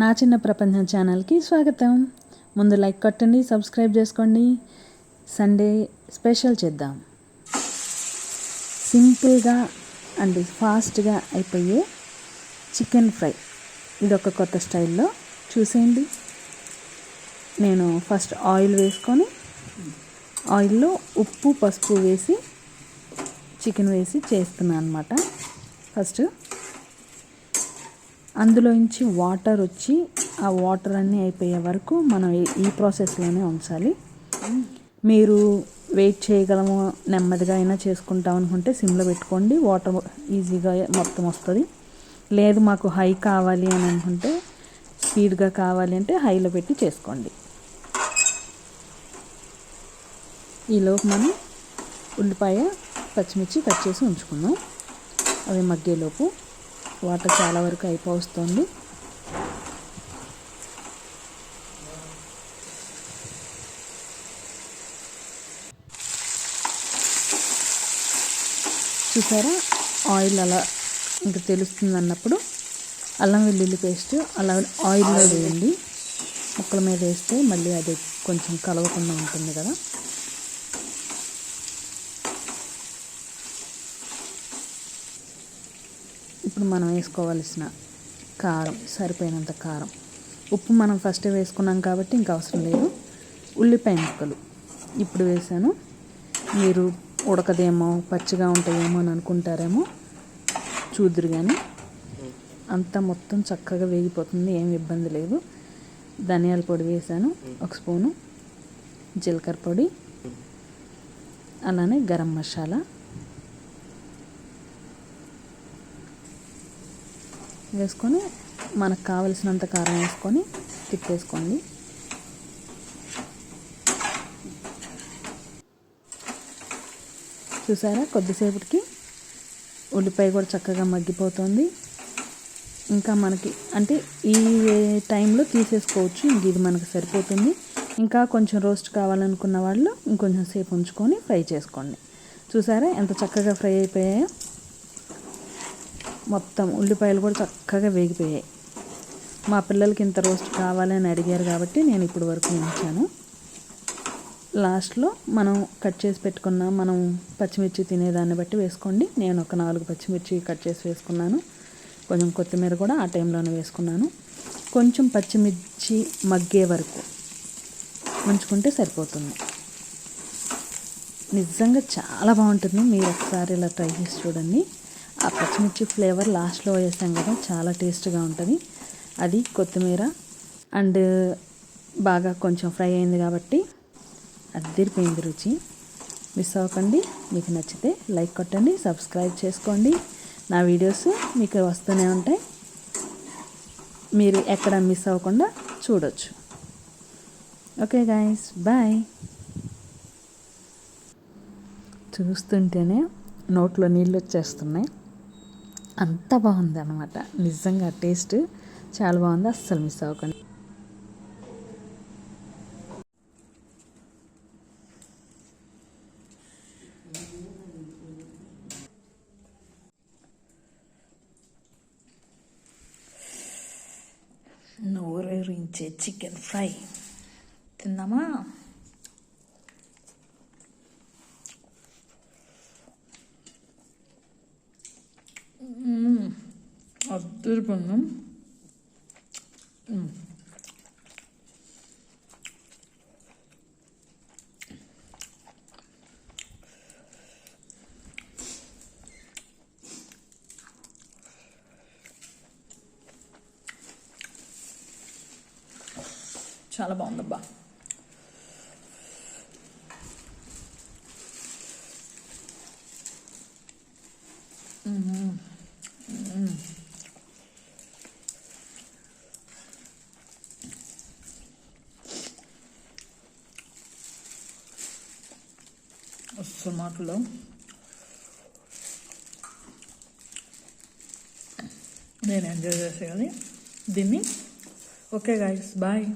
నా చిన్న ప్రపంచం ఛానల్కి స్వాగతం. ముందు లైక్ కొట్టండి సబ్స్క్రైబ్ చేసుకోండి. సండే స్పెషల్ చేద్దాం. సింపుల్గా అండ్ ఫాస్ట్గా అయిపోయే చికెన్ ఫ్రై. ఇది ఒక కొత్త స్టైల్లో చూసేయండి. నేను ఫస్ట్ ఆయిల్ వేసుకొని ఆయిల్లో ఉప్పు పసుపు వేసి చికెన్ వేసి చేస్తున్నాను అనమాట ఫస్ట్ అందులోంచి వాటర్ వచ్చి ఆ వాటర్ అన్నీ అయిపోయే వరకు మనం ఈ- ప్రాసెస్లోనే ఉంచాలి. మీరు వెయిట్ చేయగలము నెమ్మదిగా అయినా చేసుకుంటాం అనుకుంటే సిమ్లో పెట్టుకోండి. వాటర్ ఈజీగా మొత్తం వస్తుంది. లేదు మాకు హై కావాలి అని అనుకుంటే స్పీడ్గా కావాలి అంటే హైలో పెట్టి చేసుకోండి. ఈలోపు మనం ఉల్లిపాయ పచ్చిమిర్చి కట్ చేసి ఉంచుకుందాం. అవి మగ్గేలోపు. వాటర్ చాలా వరకు అయిపోస్తుంది. చూసారా? ఆయిల్ అలా ఇంకా తెలుస్తుంది అన్నప్పుడు అల్లం వెల్లుల్లి పేస్ట్ అలా ఆయిల్లో వేయండి. ముక్కల మీద వేస్తే మళ్ళీ అది కొంచెం కలవకుండా ఉంటుంది కదా. ఇప్పుడు మనం వేసుకోవాల్సిన కారం సరిపోయినంత కారం. ఉప్పు మనం ఫస్ట్ వేసుకున్నాం కాబట్టి ఇంకా అవసరం లేదు. ఉల్లిపాయ ముక్కలు. ఇప్పుడు వేసాను. మీరు ఉడకదేమో పచ్చిగా ఉంటాయేమో అని అనుకుంటారేమో. చూదురు కానీ అంతా మొత్తం చక్కగా వేగిపోతుంది. ఏం ఇబ్బంది లేదు. ధనియాల పొడి వేసాను. ఒక స్పూను. జీలకర్ర పొడి. అలానే గరం మసాలా. వేసుకొని మనకు కావలసినంత కారం వేసుకొని తిప్పేసుకోండి. చూసారా? కొద్దిసేపటికి ఉల్లిపాయ కూడా చక్కగా మగ్గిపోతుంది. ఇంకా మనకి అంటే ఈ టైంలో తీసేసుకోవచ్చు ఇంక ఇది మనకు సరిపోతుంది. ఇంకా కొంచెం రోస్ట్ కావాలనుకున్న వాళ్ళు ఇంకొంచెం సేపు ఉంచుకొని ఫ్రై చేసుకోండి. చూసారా? ఎంత చక్కగా ఫ్రై అయిపోయాయో? మొత్తం ఉల్లిపాయలు కూడా చక్కగా వేగిపోయాయి. మా పిల్లలకి ఇంత రోస్ట్ కావాలని అడిగారు కాబట్టి నేను ఇప్పుడు వరకు ఉంచాను లాస్ట్లో మనం కట్ చేసి పెట్టుకున్న మనం పచ్చిమిర్చి తినేదాన్ని బట్టి వేసుకోండి. నేను ఒక నాలుగు పచ్చిమిర్చి కట్ చేసి వేసుకున్నాను. కొంచెం కొత్తిమీర కూడా ఆ టైంలోనే వేసుకున్నాను. కొంచెం పచ్చిమిర్చి మగ్గే వరకు ఉంచుకుంటే సరిపోతుంది. నిజంగా చాలా బాగుంటుంది. మీరు ఒకసారి ఇలా ట్రై చేసి చూడండి. ఆ పచ్చిమిర్చి ఫ్లేవర్ లాస్ట్లో వేసాం కదా చాలా టేస్ట్గా ఉంటుంది. అది కొత్తిమీర అండ్ బాగా కొంచెం ఫ్రై అయింది కాబట్టి అద్దరిపోయింది రుచి. మిస్ అవ్వకండి మీకు నచ్చితే లైక్ కొట్టండి సబ్స్క్రైబ్ చేసుకోండి. నా వీడియోస్ మీకు వస్తూనే ఉంటాయి. మీరు ఎక్కడ మిస్ అవ్వకుండా చూడొచ్చు. ఓకే గాయస్ బాయ్ చూస్తుంటేనే నోట్లో నీళ్ళు వచ్చేస్తున్నాయి. అంత బాగుంది అనమాట నిజంగా టేస్ట్ చాలా బాగుంది. అస్సలు మిస్ అవ్వకండి. నోరేరించే చికెన్ ఫ్రై. తిందామా అద్దరిపోయింది చాలా బాగుందబ్బా అస్సలు మాటలో నేను ఎంజాయ్ చేసేయాలి దీన్ని. ఓకే గాయస్ బాయ్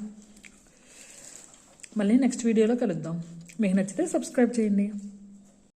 మళ్ళీ నెక్స్ట్ వీడియోలో కలుద్దాం. మీకు నచ్చితే సబ్స్క్రైబ్ చేయండి.